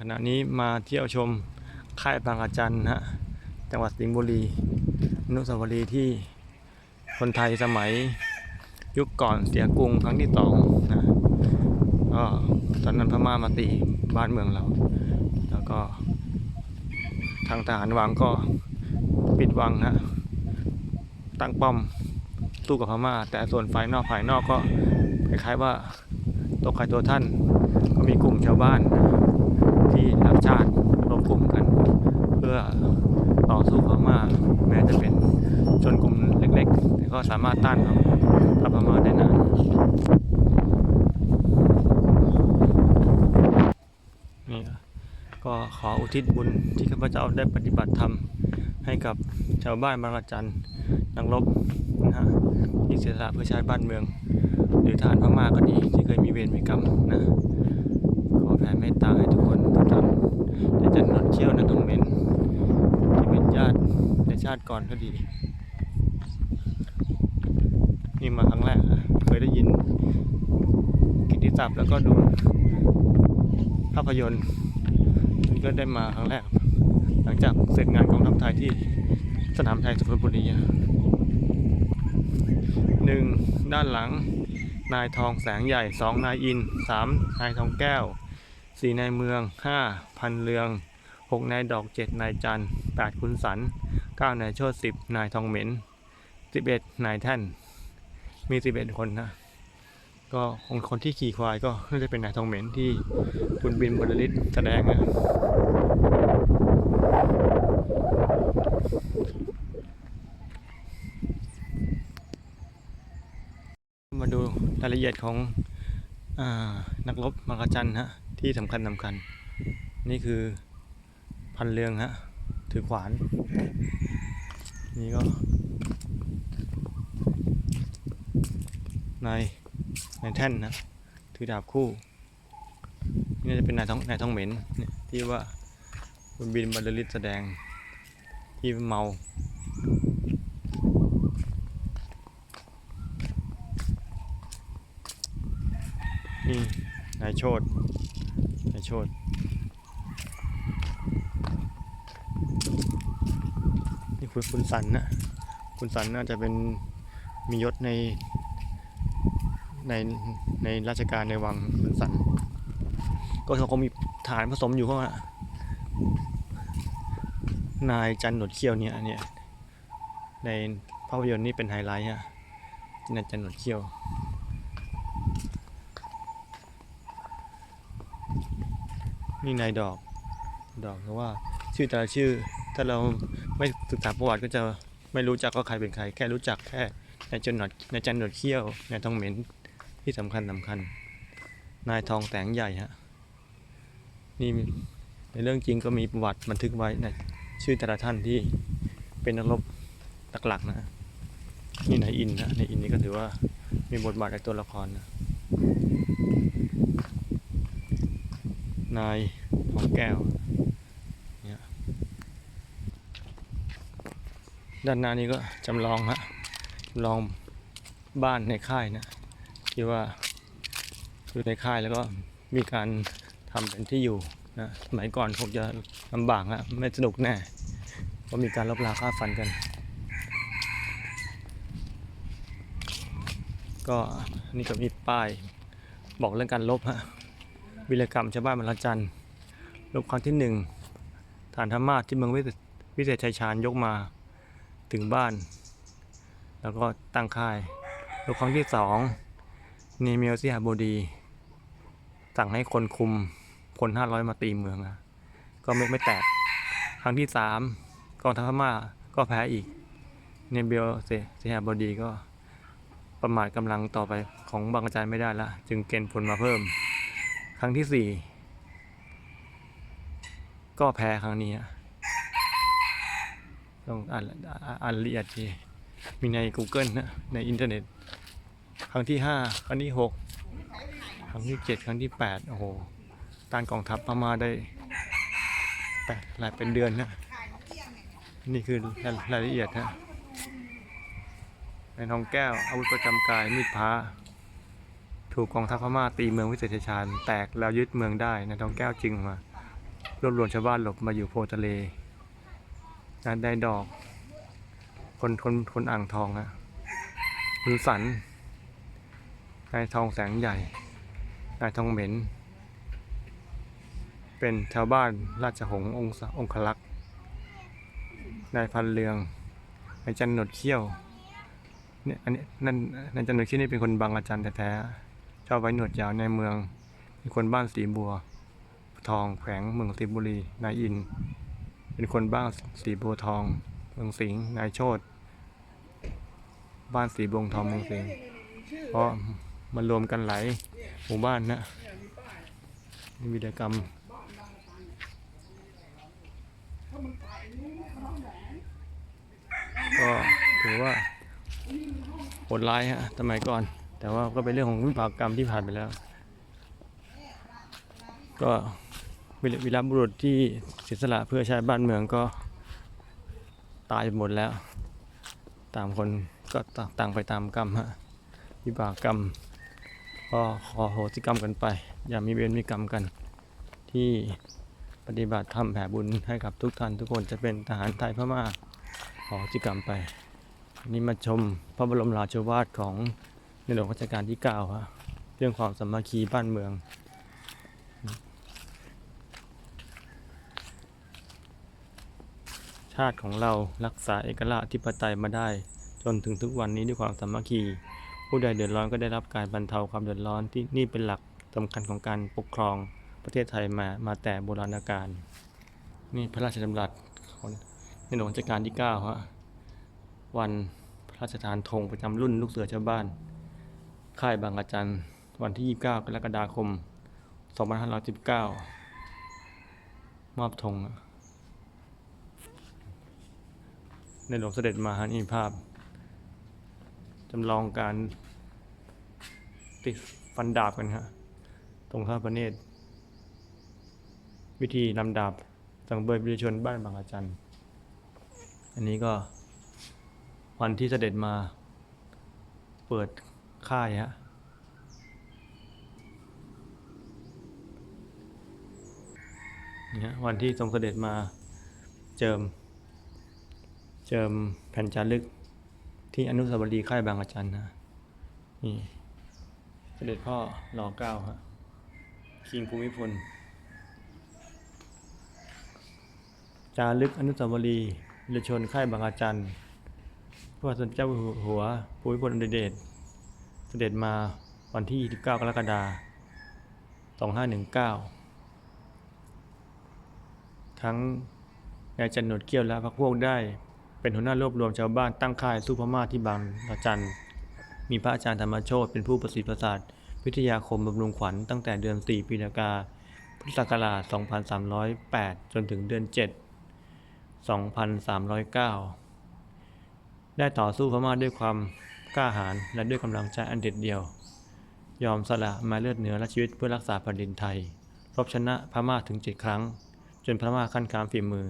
ขณะนี้มาเที่ยวชมค่ายบางอาจันนะฮะจังหวัดสิงห์บุรีอนุสาวรีย์ที่คนไทยสมัยยุคก่อนเสียกรุงครั้งที่สองนะก็ตอนนั้นพม่ามาตีบ้านเมืองเรา แล้วก็ ทางทหารวังก็ปิดวังฮะตั้งป้อมสู้กับพม่า แต่ส่วนฝ่ายนอกฝ่ายนอกก็คล้ายๆว่าตกใครตัวท่านก็มีกลุ่มชาวบ้าน ที่รักชาติรวมกลุ่มกัน เพื่อต่อสู้พม่าแม้จะเป็นชนกลุ่มเล็กๆแต่ก็สามารถต้านกับพม่าได้นานนี่ก็ขออุทิศบุญที่ข้าพเจ้าได้ปฏิบัติธรรมให้กับชาวบ้านบางระจันนักรบนะฮะที่เสียสละเพื่อชาติบ้านเมือง หรือทหารพม่าก็ดีที่เคยมีเวรมีกรรมนะ แผ่เมตตาให้ทุกคนทุกท่านได้จัดนดเชี่ยวนะตรงเมนที่เป็นญาติในชาติก่อนก็ดี นี่มาครั้งแรกเคยได้ยินกิติศัพท์แล้วก็ดูภาพยนตร์นี่ก็ได้มาครั้งแรก หลังจากเสร็จงานกองทัพไทยที่สนามไทยสุพรรณบุรีหนึ่งด้านหลังนายทองแสงใหญ่สองนายอินสามนายทองแก้ว สี่นายเมืองห้าพันเรืองหกนายดอกเจ็ดนายจันท์แปดคุณสันเก้านายโชติสิบนายทองเหม็นสิบเอ็ดนายท่านมีสิบเอ็ดคนนะก็คนคนที่ขี่ควายก็น่าจะเป็นนายทองเหม็นที่คุณบินบรรลิตแสดงนะมาดูรายละเอียดของอนักรบมากรจันฮะ ที่สำคัญสำคัญ นี่คือพันเรืองฮะ ถือขวาน นี่ก็นายนายแท่นนะถือดาบคู่ นี่จะเป็นนายท้องนายท้องเหม็นที่ว่าคุณบินบรรลิตแสดงที่เมานี่นายโชด ชดนี่คุณคุณสันนะคุณสันน่าจะเป็นมียศในในในราชการในวังคุณสัน ก็เขาคงมีฐานผสมอยู่เพราะว่านายจันหนวดเขี้ยวเนี่ยเนี่ยในภาพยนตร์นี่เป็นไฮไลท์ฮะที่นายจันหนวดเขี้ยว นี่นายดอก ดอกเพราะว่าชื่อแต่ละชื่อ ถ้าเราไม่ศึกษาประวัติก็จะไม่รู้จักว่าใครเป็นใคร แค่รู้จักแค่นายจันหนดนายจันหนดเขี้ยวนายทองเหม็นที่สำคัญสำคัญ นายทองแสงใหญ่ฮะนี่ในเรื่องจริงก็มีประวัติบันทึกไว้ในชื่อแต่ละท่านที่เป็นนักรบหลักๆนะนี่นายอินนะนายอินนี่ก็ถือว่ามีบทบาทในตัวละครนะ นายทองแก้วเนี่ยด้านหน้านี้ก็จำลองฮะจำลองบ้านในค่ายนะที่ว่าอยู่ในค่ายแล้วก็มีการทำเป็นที่อยู่นะสมัยก่อนคงจะลำบากฮะไม่สนุกแน่เพราะมีการลบราค่าฟันกัน ก็นี่ก็มีป้ายบอกเรื่องการลบฮะ วิรกรรมชาวบ้านบรรจันทร์รบครั้งที่หนึ่งฐานธรรมาที่เมืองวิเศษชัยชาญยกมาถึงบ้าน แล้วก็ตั้งค่ายรบครั้งที่สองเนเมียลซิฮาโบดีสั่งให้คนคุมพลห้าร้อยมาตีเมืองอะก็ไม่ไม่แตก ครั้งที่สามกองทัพพม่าก็แพ้อีก เนเบียลซิฮาโบดีก็ประมาทกำลังต่อไปของบางอาจารย์ไม่ได้ละ จึงเกณฑ์พลมาเพิ่ม ครั้งที่สี่ก็แพ้ครั้งนี้ต้องอ่านอ่านละเอียดทีมีใน Google นะในอินเทอร์เน็ต ครั้งที่ห้าครั้งที่หกครั้งที่เจ็ดครั้งที่แปดโอ้โหต้านกองทัพพม่าได้แปดหลายเป็นเดือนนะนี่คือรายรายละเอียดฮะในทองแก้วอาวุธประจำกายมีดพระ ถูกกองทัพพม่าตีเมืองวิเศษชาญแตกแล้วยึดเมืองได้ในทองแก้วจึงมารวบรวมชาวบ้านหลบมาอยู่โพทะเลนะได้ดอก คนคนคนอ่างทองฮะคุณสันนายทองแสงใหญ่นายทองเหม็น เป็นชาวบ้านราชหงส์องค์องคลักษ์นายพันเรืองนายจันหนดเขี้ยวเนี่ยอันนี้นั่นนายจันหนดเขี้ยวนี่เป็นคนบางอาจารย์แท้ๆ ชอบไว้หนวดยาวในเมือง เป็นคนบ้านสีบัว ทองแขวงเมืองสิงห์บุรี นายอิน เป็นคนบ้านสีบัวทอง เมืองสิงห์นายโชตบ้านสีบวงทองเมืองสิงห์เพราะมันรวมกันหลายหมู่บ้านนะมีวิธีกรรมก็ถือว่าโหดร้ายฮะสมัยก่อน แต่ว่าก็เป็นเรื่องของวิบากกรรมที่ผ่านไปแล้ว ก็วิรวีรบุรุษที่เสียสละเพื่อชาติบ้านเมืองก็ตายหมดแล้ว ตางคนก็ต่างไปตามกรรมฮะวิบากกรรม ก็ขอโหสิกรรมกันไป อย่ามีเวรมีกรรมกัน ที่ปฏิบัติทำแผ่บุญให้กับทุกท่านทุกคนจะเป็นทหารไทยพม่าขอจิกรรมไปนนี่มาชมพระบรมราชวาทของ ในหลวงรัชกาลที่9ฮะเรื่องความสามัคคีบ้านเมือง ชาติของเรารักษาเอกราชธิปไตยมาได้ จนถึงทุกวันนี้ด้วยความสามัคคี ผู้ใดเดือดร้อนก็ได้รับการบรรเทาความเดือดร้อนที่นี่เป็นหลักสำคัญของการปกครองประเทศไทยมามาแต่โบราณกาลนี่พระราชดำรัสของในหลวงรัชกาลที่9ฮะวันพระราชทานธงประจำรุ่นลูกเสือชาวบ้าน ค่ายบางอาจันวันที่ 29 กรกฎาคม 2519 มอบธงในหลวงเสด็จมาฮะนี่ภาพ จำลองการติดฟันดาบกันฮะตรงท่าประเนตร วิธีนำดาบสังเวยประชาชนบ้านบางอาจันอันนี้ก็วันที่เสด็จมาเปิด ค่ายฮะนี่ฮะวันที่ทรงเสด็จมาเจิม เจิมแผ่นจารึกที่อนุสาวรีย์ค่ายบางอาจันนะนี่เสด็จพ่อรอเก้าฮะคิงภูมิพลจารึกอนุสาวรีย์วีรชนค่ายบางอาจันพระสมเจเจ้าหัวภูมิพลอดุลยเดช เสด็จมาวันที่ 29 กรกฎาคม 2519 ทั้งนายจันหนวดเกี้ยวและพรรคพวกได้เป็นหัวหน้ารวบรวมชาวบ้านตั้งค่ายสู้พม่าที่บางอาจัน มีพระอาจารย์ธรรมโชตเป็นผู้ประสิทธิ์ประสาทวิทยาคมบำรุงขวัญตั้งแต่เดือน 4 ปีละกาพุทธศักราช 2308 จนถึงเดือน 7 2309 ได้ต่อสู้พม่าด้วยความ กล้าหาญและด้วยกำลังใจอันเด็ดเดี่ยว ยอมสละมาเลือดเนื้อและชีวิตเพื่อรักษาแผ่นดินไทย รบชนะพม่าถึงเจ็ดครั้ง จนพม่าขั้นค้ามฝีมือ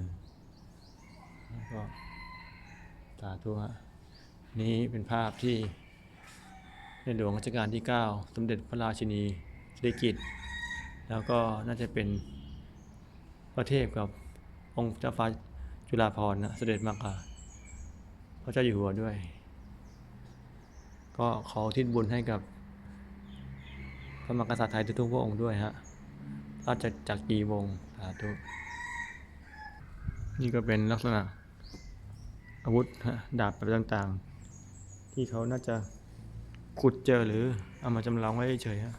แล้วก็สาธุฮะนี่เป็นภาพที่ในหลวงรัชกาลที่ 9 สมเด็จพระราชินีสิริกิติ์แล้วก็น่าจะเป็นพระเทพกับองค์เจ้าฟ้าจุฬาภรณ์นะเสด็จมากับพระเจ้าอยู่หัวด้วย ก็ขอทิศบุญให้กับพระมหากษัตริย์ไทยทุกๆพระองค์ด้วยฮะราชจักรีวงศ์สาธุนี่ก็เป็นลักษณะอาวุธฮะดาบอะไรต่างๆ ที่เขาน่าจะขุดเจอหรือเอามาจำลองไว้เฉยฮะ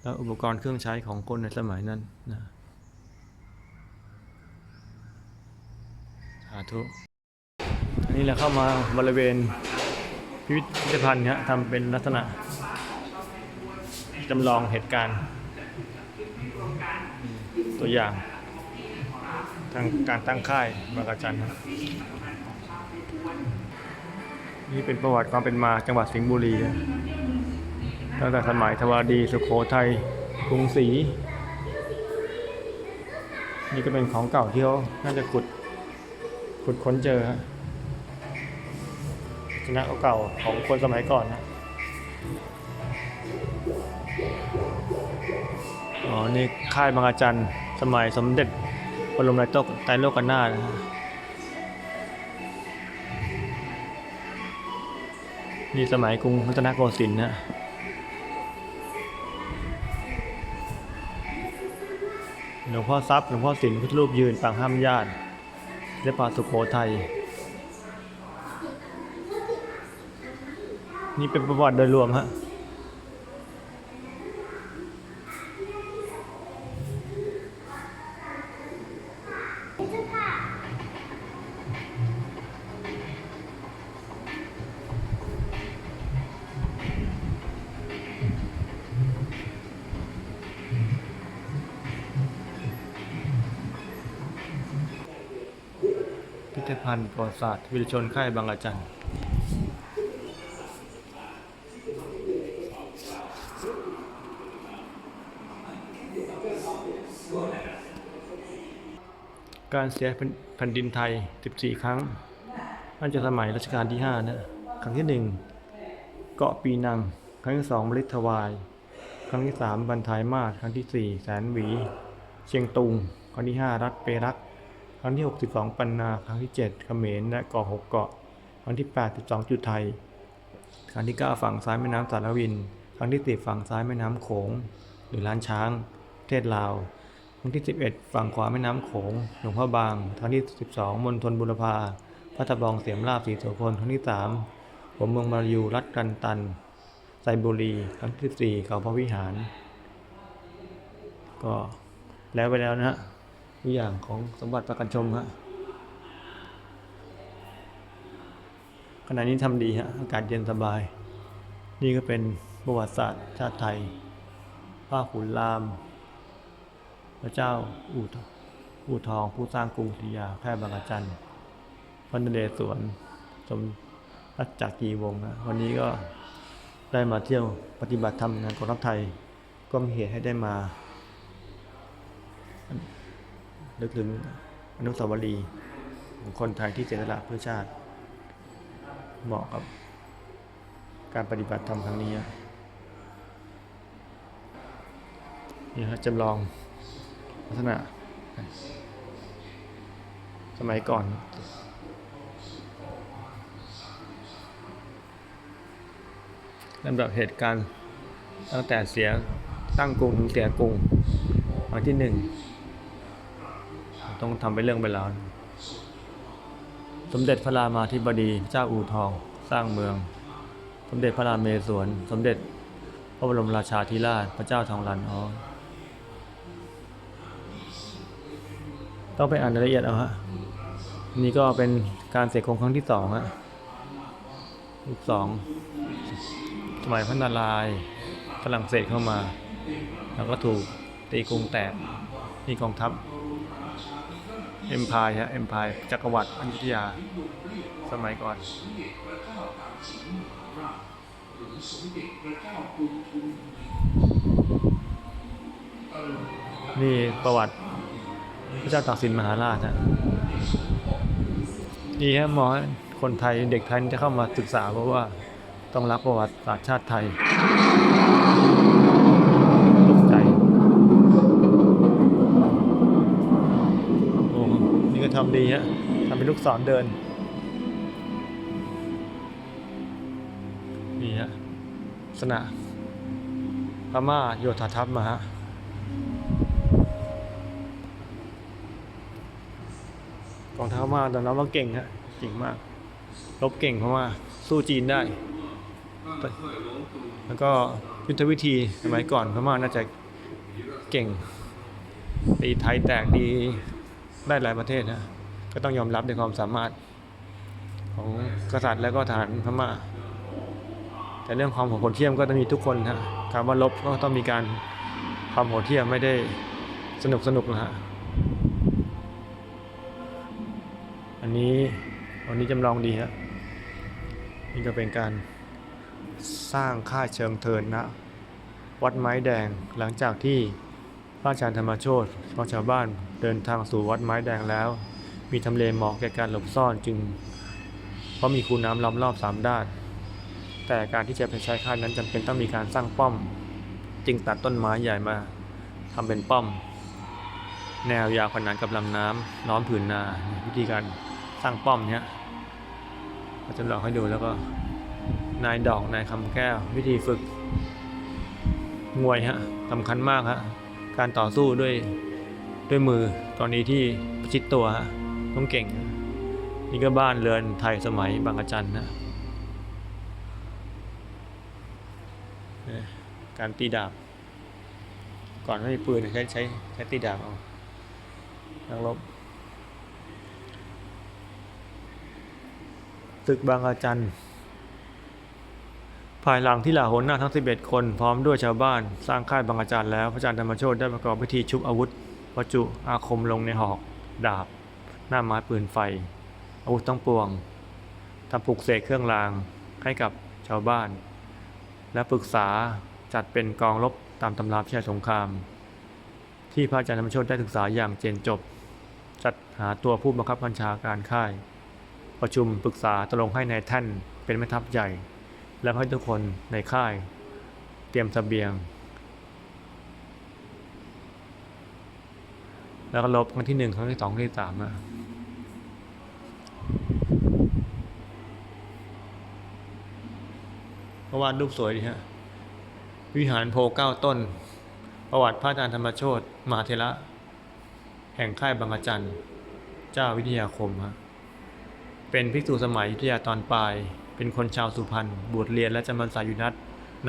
แล้วอุปกรณ์เครื่องใช้ของคนในสมัยนั้นนะสาธุนนี้เราเข้ามาบริเวณ พิพิธภัณฑ์ฮะทำเป็นลักษณะจำลองเหตุการณ์ ตัวอย่าง ทางการตั้งค่ายบางกะจันครับนี่เป็นประวัติความเป็นมาจังหวัดสิงห์บุรีตั้งแต่สมัยทวารดีสุโขทัยกรุงศรีนี่ก็เป็นของเก่าที่เขาน่าจะขุดขุดค้นเจอฮะ ชนะเก่าๆของคนสมัยก่อนนะ อ๋อ นี่ค่ายบางอาจันสมัยสมเด็จบรมราชไตรโลกนาถนะฮะนี่สมัยกรุงรัตนโกสินทร์นะหลวงพ่อทรัพย์หลวงพ่อสินพุทธรูปยืนปางห้ามญาติและป่าสุโขทัย นี่เป็นประวัติโดยรวมฮะพิพิธภัณฑ์ประวัติศาสตร์วิรชนค่ายบางระจัน การเสียแผ่นดินไทย 14 ครั้งน่าจะสมัยรัชกาลที่ 5 นะ ครั้งที่ 1 เกาะปีนัง ครั้งที่2มฤทธวาย ครั้งที่ 3บันทายมาศครั้งที่ 4 แสนหวี เชียงตุง ครั้งที่ 5 รัฐเปรัก ครั้งที่ 62 ปันนา ครั้งที่ 7 เขมร และเกาะ6เกาะ ครั้งที่ 8 12 จุดไทย ครั้งที่ 9 ฝั่งซ้ายแม่น้ำสารวิน ครั้งที่ 10 ฝั่งซ้ายแม่น้ำโขง หรือล้านช้าง ประเทศลาว รั้งที่ 11 ฝั่งขวาแม่น้ำโขง หลวงพ่อบาง ครั้งที่ 12มณฑลบุรพาพัทบองเสียมราบสีโสพลครั้งที่ 3 หัวเมืองมารายูรัฐกันตัน ไซบุรี ครั้งที่4เขาพระวิหาร ก็แล้วไปแล้วนะฮะตัวอย่างของสมบัติประกันชมฮะขณะนี้ทำดีฮะอากาศเย็นสบาย นี่ก็เป็นประวัติศาสตร์ชาติไทย ผ้าขุนราม พระเจ้าอู่ทอู่ทองผู้สร้างกรุงศรีอยุธยาแพร่บางระจันพระนเรศวรสมรัชจักรีวงศ์วันนี้ก็ได้มาเที่ยวปฏิบัติธรรมงานกองทัพไทย ก็มีเหตุให้ได้มานึกถึงอนุสาวรีย์ของคนไทยที่เสียสละเพื่อชาติ เหมาะกับการปฏิบัติธรรมครั้งนี้นะนี่ฮะจำลอง ลักษณะ สมัยก่อน ลำดับเหตุการณ์ตั้งแต่เสียตั้งกรุงถึงเสียกรุงวันที่หนึ่ง ต้องทำไปนเรื่องไปแล้ว สมเด็จพระรามาธิบดีเจ้าอู่ทองสร้างเมือง สมเด็จพระรามเมศวร สมเด็จพระบรมราชาธิราช พระเจ้าทองรันอ๋อ ต้องไปอ่านรายละเอียดเอาฮะนี่ก็เป็นการเสกคงครั้งที่สองฮะลูกสองสมัยพระนารายฝรั่งเศสเข้ามา แล้วก็ถูกตีกรุงแตกนี่กองทัพเอ็มพายฮะเอ็มพายจักรวรรดิอยุธยา สมัยก่อน นี่ประวัติ พระเจ้าตากสินมหาราชนะนี่ฮะหมอคนไทยเด็กไทยจะเข้ามาศึกษาเพราะว่าต้องรักประวัติศาสตร์ชาติไทยตกใจโอ้นี่ก็ทำดีฮะทำเป็นลูกศรเดินนี่ฮะลักษณะพม่าโยธาทัพมาฮะ กองทัพม่าตอนนั้นว่าเก่งฮะเก่งมาก รบเก่งเพราะว่าสู้จีนได้ แล้วก็ยุทธวิธีสมัยก่อนพม่าน่าจะเก่งตีไทยแตกดีได้หลายประเทศนะก็ต้องยอมรับในความสามารถของกษัตริย์และก็ทหารพม่า แต่เรื่องความโหดเหี้ยมก็ต้องมีทุกคนฮะคำว่าลบก็ต้องมีการความโหดเหี้ยมไม่ได้สนุกสนุกนะฮะ นนี้วันนี้จำลองดีฮะนี่ก็เป็นการสร้างค่าเชิงเทินนะ วัดไม้แดงหลังจากที่พระอาจารย์ธรรมโชตของชาวบ้านเดินทางสู่วัดไม้แดงแล้ว มีทำเลเหมาะแก่การหลบซ่อนจึง เพราะมีคูน้ำล้อมรอบสามด้าน แต่การที่จะไปใช้ค่านั้นจำเป็นต้องมีการสร้างป้อม จึงตัดต้นไม้ใหญ่มาทำเป็นป้อม แนวยาวขนานกับลำน้ำล้อมผืนนาวิธีการ สร้างป้อมเนี้ยก็จะหลอกให้ดูแล้วก็นายดอกนายคำแก้ว วิธีฝึกมวยฮะสำคัญมากฮะการต่อสู้ด้วยด้วยมือตอนนี้ที่ประชิดตัวฮะต้องเก่ง นี่ก็บ้านเรือนไทยสมัยบางกระจันนะการตีดาบ ก่อนไม่มีปืนใช้ใช้ใช้ตีดาบเอานักรบ ศึกบางกระจันภายหลังที่หลาหัวหน้าทั้ง 11 คนพร้อมด้วยชาวบ้านสร้างค่ายบางอาจารย์แล้วพระอาจารย์ธรรมโชตได้ประกอบพิธีชุบอาวุธวัจจุอาคมลงในหอก ดาบ หน้าไม้ปืนไฟ อาวุธต้องปวงทำปลุกเสกเครื่องรางให้กับชาวบ้าน และปรึกษาจัดเป็นกองรบตามตำราพิชัยสงคราม ที่พระอาจารย์ธรรมโชตได้ศึกษาอย่างเจนจบ จัดหาตัวผู้บังคับบัญชาการค่าย ประชุมปรึกษาตกลงให้ในายแท่นเป็นแม่ทัพใหญ่ และให้ทุกคนในค่าย เตรียมเสบียง แล้วก็ลบครั้งที่หนึ่งครั้งที่สองครั้งที่สามอะเพราะวาดรูปสวยดีฮะ วิหารโพเก้าต้น ประวัติพระอาจารย์ธรรมโชตมหาเทระ แห่งค่ายบางอาจันเจ้าวิทยาคมฮะ เป็นภิกษุสมัยยุทธยาตอนปลาย เป็นคนชาวสุพรรณบวชเรียนและจำพรรษาอยู่นัด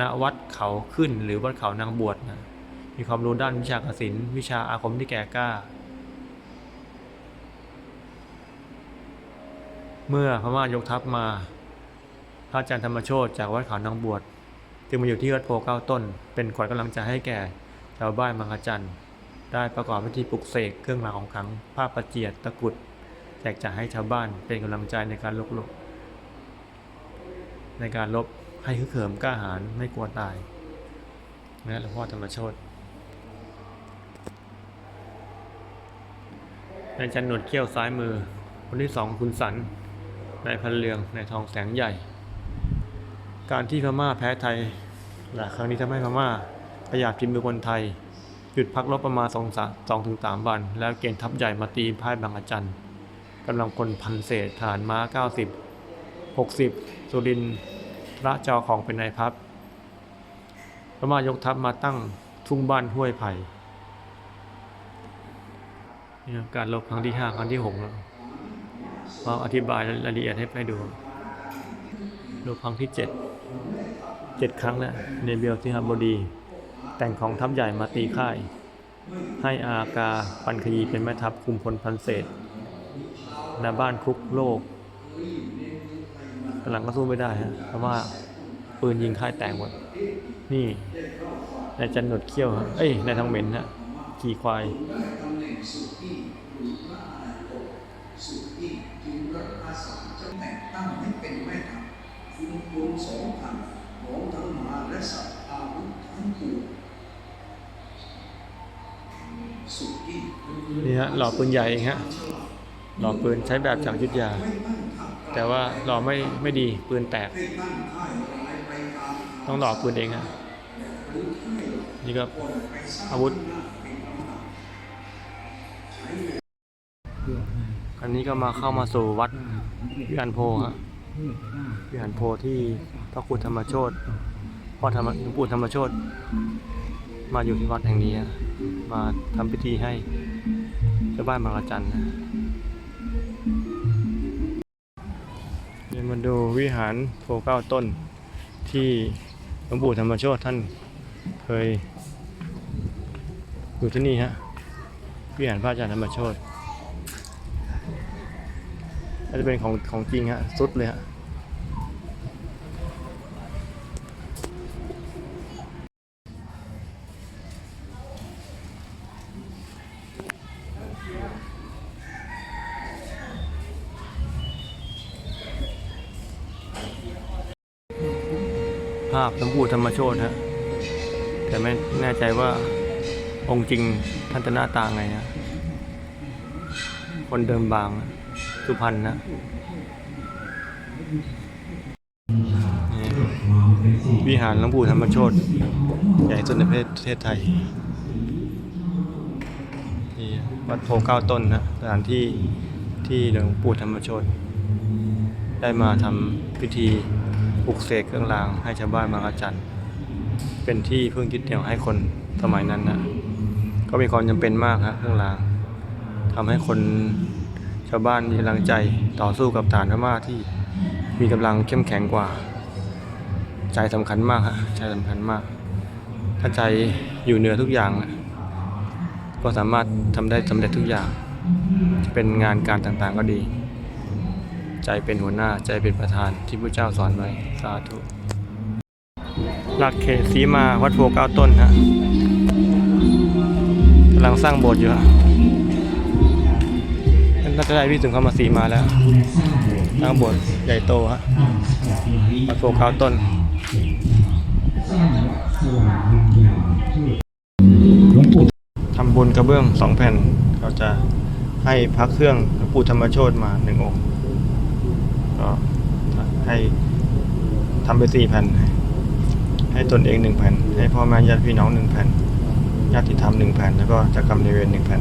ณวัดเขาขึ้นหรือวัดเขานางบวชนะมีความรู้ด้านวิชากสินวิชาอาคมที่แก่กล้า เมื่อพม่ายกทัพมาพระอาจารย์ธรรมโชตจากวัดเขานางบวชจึงมาอยู่ที่วัดโพเก้าต้น เป็นขวัญกำลังใจให้แก่ชาวบ้านบางกะจันได้ประกอบพิธีปลุกเสกเครื่องรางของขลังผ้าประเจียดตะกรุด แจกจ่ายให้ชาวบ้านเป็นกำลังใจในการลบลบในการลบให้ฮึกเหิมกล้าหาญไม่กลัวตายนะหลวงพ่อธรรมโชตนายจันหนวดเขี้ยวซ้ายมือ คนที่สองคุณสันนายพันเลืองนายทองแสงใหญ่ การที่พม่าแพ้ไทยหลายครั้งนี้ทำให้พม่าขยับทิมมือคนไทย หยุดพักรบประมาณสองสองถึงสามวัน แล้วเกณฑ์ทัพใหญ่มาตีพ่ายบางอาจัน กำลังพลพันเศษฐานม้า 90 60 สุรินทระจอของเป็นนายพับพม่ายกทัพมาตั้งทุ่งบ้านห้วยไผ่นี่การรบครั้งที่ 5 ครั้งที่6แล้วมาอธิบายรายละเอียดให้ไปดูรบครั้งที่ 7 7 ครั้งแล้วในเบลสิงหบดี แต่งของทัพใหญ่มาตีค่าย ให้อากาปันขยีเป็นแม่ทัพคุมพลพันเศษ หน้าบ้านคุกโลกกำลังก็สู้ไม่ได้ฮะเพราะว่าปืนยิงค่ายแตกหมด นี่นายจันหนดเขี้ยวฮะเอ้ยนายทองเหม็นฮะขี่ควายแต่งตั้งให้เป็นแม่ทัพคุมพลสองพันของทั้งมาและสัตว์อาวุธทั้งปวงสุกี้นี่ฮะหล่อปืนใหญ่เองฮะ หล่อปืนใช้แบบจากยุทธยา แต่ว่าหล่อไม่ไม่ดีปืนแตก ต้องหล่อปืนเองฮะนี่ก็อาวุธ อันนี้ก็มาเข้ามาสู่วัดวิหารโพฮะวิหารโพที่พระครูธรรมโชตพ่อธรรมหลวงปู่ธรรมโชตมาอยู่ที่วัดแห่งนี้ มาทำพิธีให้ชาวบ้านบางระจันนะ มาดูวิหารโพเก้าต้นที่หลวงปู่ธรรมโชตท่านเคยอยู่ที่นี่ฮะวิหารพระอาจารย์ธรรมโชตน่าจะเป็นของของจริงฮะสุดเลยฮะ ธรรมโชตฮะแต่ไม่แน่ใจว่าองค์จริงท่านจะหน้าตาไงนะคนเดิมบางสุพรรณนะนี่วิหารหลวงปู่ธรรมโชตใหญ่สุดในประเทศไทยนี่วัดโพเก้าต้นนะสถานที่ที่หลวงปู่ธรรมโชตได้มาทำพิธี ปลุกเสกเครื่องรางให้ชาวบ้านบางอาจันเป็นที่พึ่งยึดเหนี่ยวให้คนสมัยนั้นนะก็มีความจำเป็นมากฮะเครื่องรางทำให้คนชาวบ้านมีกำลังใจต่อสู้กับฐานพม่าที่มีกำลังเข้มแข็งกว่า ใจสำคัญมากฮะใจสำคัญมาก ถ้าใจอยู่เหนือทุกอย่าง ก็สามารถทำได้สำเร็จทุกอย่างจะเป็นงานการต่างๆก็ดี ใจเป็นหัวหน้าใจเป็นประธานที่พระเจ้าสอนไว้สาธุหลักเขตสีมาวัดโพเก้าต้นฮะกำลังสร้างโบสถ์อยู่ฮะน่าจะได้พี่ถึงเข้ามาสีมาแล้วสร้างโบสถ์ใหญ่โตฮะวัดโพเก้าต้นทำบุญกระเบื้องสองแผ่นเขาจะให้พระเครื่องหลวงปู่ธรรมโชตมาหนึ่งองค์ ให้ทำไปสี่แผ่นให้ตนเองหนึ่งแผ่นให้พ่อแม่ญาติพี่น้องหนึ่งแผ่นญาติธรรมหนึ่งแผ่นแล้วก็เจักรรมในายเวรหนึ่งแผ่น